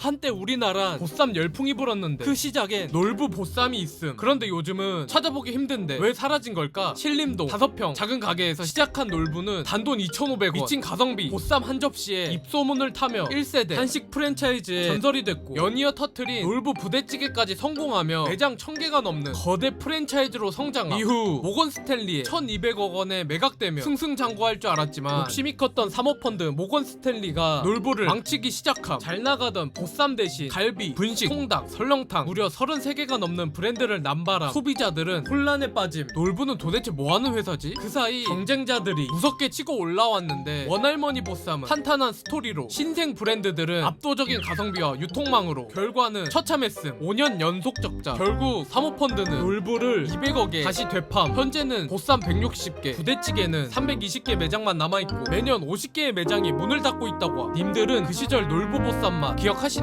한때 우리나라 보쌈 열풍이 불었는데 그 시작에 놀부 보쌈이 있음. 그런데 요즘은 찾아보기 힘든데 왜 사라진 걸까? 신림동 5평 작은 가게에서 시작한 놀부는 단돈 2,500원. 미친 가성비. 보쌈 한 접시에 입소문을 타며 1세대 한식 프랜차이즈의 전설이 됐고 연이어 터트린 놀부 부대찌개까지 성공하며 매장 1000개가 넘는 거대 프랜차이즈로 성장한 이후 모건 스탠리에 1200억 원에 매각되며 승승장구할 줄 알았지만 욕심이 컸던 사모펀드 모건 스탠리가 놀부를 망치기 시작함. 잘 나가던 보쌈 대신 갈비, 분식, 통닭, 설렁탕 무려 33개가 넘는 브랜드를 남발함 소비자들은 혼란에 빠짐. 놀부는 도대체 뭐하는 회사지? 그 사이 경쟁자들이 무섭게 치고 올라왔는데 원할머니 보쌈은 탄탄한 스토리로 신생 브랜드들은 압도적인 가성비와 유통망으로 결과는 처참했음. 5년 연속 적자. 결국 사모펀드는 놀부를 200억에 다시 되팜. 현재는 보쌈 160개 부대찌개는 320개 매장만 남아있고 매년 50개의 매장이 문을 닫고 있다고 함. 님들은 그 시절 놀부 보쌈 맛 기억하시나요?